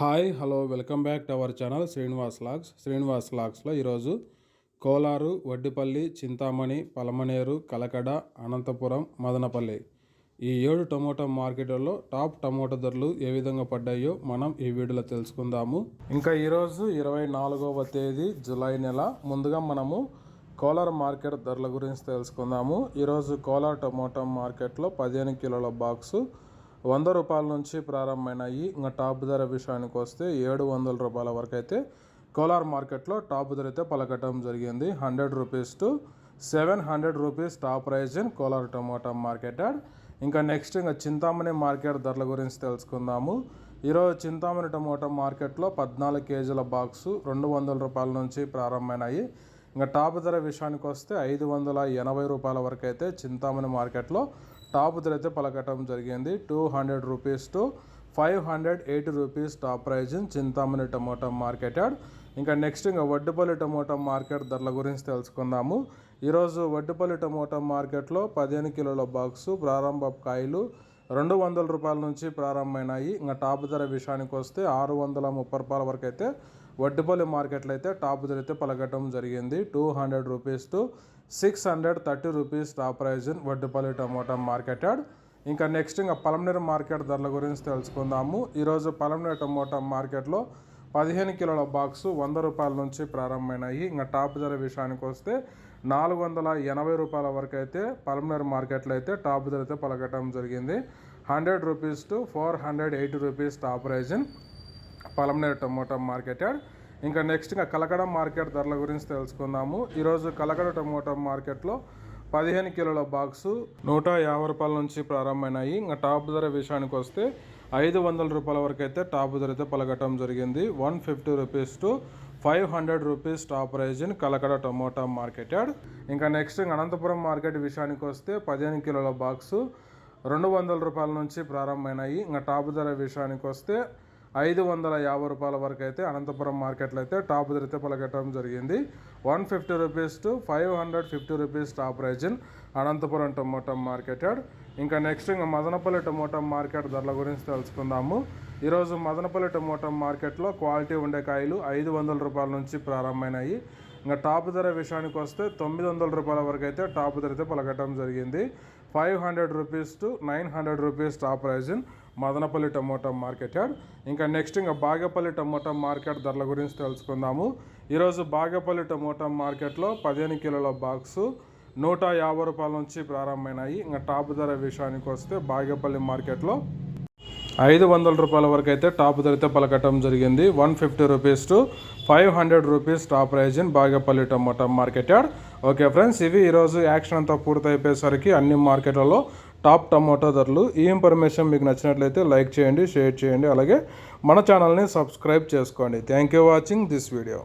Hi hello welcome back to our channel Srinivas logs. Srinivas లాగ్స్లో ఈరోజు కోలారు వడ్డిపల్లి చింతామణి పలమనేరు కలకడ అనంతపురం మదనపల్లి ఈ ఏడు tomato మార్కెట్లలో టాప్ టమోటా ధరలు ఏ విధంగా పడ్డాయో మనం ఈ వీడియోలో తెలుసుకుందాము. ఇంకా ఈరోజు ఇరవై నాలుగవ తేదీ జూలై నెల. ముందుగా మనము కోలార్ మార్కెట్ ధరల గురించి తెలుసుకుందాము. ఈరోజు కోలార్ టమోటా మార్కెట్లో పదిహేను కిలోల బాక్సు వంద రూపాయల నుంచి ప్రారంభమైనాయి. ఇంకా టాప్ ధర విషయానికి వస్తే ఏడు వందల రూపాయల వరకు అయితే కోలార్ మార్కెట్లో టాప్ ధర అయితే పలకటం జరిగింది. Hundred rupees to seven hundred rupees top price in Kolar tomato market ఇంకా నెక్స్ట్ ఇంకా చింతామణి మార్కెట్ ధరల గురించి తెలుసుకుందాము. ఈరోజు చింతామణి టమోటా మార్కెట్లో పద్నాలుగు కేజీల బాక్సు రెండు వందల రూపాయల నుంచి ప్రారంభమైనాయి. ఇంకా టాప్ ధర విషయానికి వస్తే ఐదు వందల ఎనభై రూపాయల వరకు అయితే చింతామణి మార్కెట్లో టాప్ ధర అయితే పలకటం జరిగింది two hundred rupees to five hundred eighty rupees top price Chintamani tomato market yard ఇంకా నెక్స్ట్ ఇంకా వడ్డుపల్లి టమోటా మార్కెట్ ధరల గురించి తెలుసుకుందాము. ఈరోజు వడ్డుపల్లి టమోటా మార్కెట్లో పదిహేను కిలోల బాక్సు ప్రారంభ కాయలు రెండు వందల రూపాయల నుంచి ప్రారంభమైనాయి. ఇంకా టాప్ ధర విషయానికి వస్తే ఆరు వందల ముప్పై రూపాయల వరకు అయితే వడ్డుపల్లి మార్కెట్లో అయితే టాప్ ధర అయితే పలకటం జరిగింది. Two hundred rupees to six hundred thirty rupees top price in Vaddipalli tomato market yard. ఇంకా నెక్స్ట్ ఇంకా పలంనేరు మార్కెట్ ధరల గురించి తెలుసుకుందాము. ఈరోజు పలంనేరు టమోటా మార్కెట్లో పదిహేను కిలోల బాక్సు వంద రూపాయల నుంచి ప్రారంభమైనాయి. ఇంకా టాప్ ధర విషయానికి వస్తే నాలుగు వందల ఎనభై రూపాయల వరకు అయితే పలమనేరు మార్కెట్లో అయితే టాప్ ధర అయితే పలకటం జరిగింది. Hundred rupees to four hundred eighty rupees top price in Palamaner tomato market yard ఇంకా నెక్స్ట్ ఇంకా కలకడ మార్కెట్ ధరల గురించి తెలుసుకుందాము. ఈరోజు కలకడ టమోటా మార్కెట్లో పదిహేను కిలోల బాక్సు నూట యాభై రూపాయల నుంచి ప్రారంభమైనాయి. ఇంకా టాప్ ధర విషయానికి వస్తే ఐదు వందల రూపాయల వరకు అయితే టాప్ ధర అయితే పలకటం జరిగింది. One fifty rupees to five hundred rupees top price in Kalakada tomato marketed ఇంకా నెక్స్ట్ అనంతపురం మార్కెట్ విషయానికి వస్తే పదిహేను కిలోల బాక్సు రెండు వందల రూపాయల నుంచి ప్రారంభమైనాయి. ఇంకా టాప్ ధర విషయానికి వస్తే ఐదు వందల యాభై రూపాయల వరకు అయితే అనంతపురం మార్కెట్లో అయితే టాప్ ధరతో అయితే పలకటం జరిగింది. One fifty rupees to five hundred fifty rupees top price in Anantapur tomato market yard ఇంకా నెక్స్ట్ ఇంకా మదనపల్లి టమోటా మార్కెట్ ధరల గురించి తెలుసుకుందాము. ఈరోజు మదనపల్లి టమోటా మార్కెట్లో క్వాలిటీ ఉండే కాయలు ఐదు వందల రూపాయల నుంచి ప్రారంభమైనాయి. ఇంకా టాప్ ధర విషయానికి వస్తే తొమ్మిది వందల రూపాయల వరకు అయితే టాప్ ధర అయితే పలకటం జరిగింది. Five hundred rupees to nine hundred rupees top price in Madanapalle tomato market yard. ఇంకా నెక్స్ట్ ఇంకా బాగేపల్లి టమోటా మార్కెట్ ధరల గురించి తెలుసుకుందాము. ఈరోజు బాగేపల్లి టమోటా మార్కెట్లో పదిహేను కిలోల బాక్సు నూట యాభై రూపాయల నుంచి ప్రారంభమైనాయి. ఇంకా టాప్ ధర విషయానికి వస్తే బాగేపల్లి మార్కెట్లో ఐదు వందల రూపాయల వరకు అయితే టాప్ ధరతో పలకటం జరిగింది. One fifty rupees to five hundred rupees top price in Bagepalli tomato market yard. Okay friends ఇవి ఈరోజు యాక్షన్ అంతా పూర్తయిపోయేసరికి అన్ని మార్కెట్లలో టాప్ టమోటా ధరలు. ఈ ఇన్ఫర్మేషన్ మీకు నచ్చినట్లయితే లైక్ చేయండి షేర్ చేయండి. అలాగే మన ఛానల్ని సబ్స్క్రైబ్ చేసుకోండి. Thank you watching this video.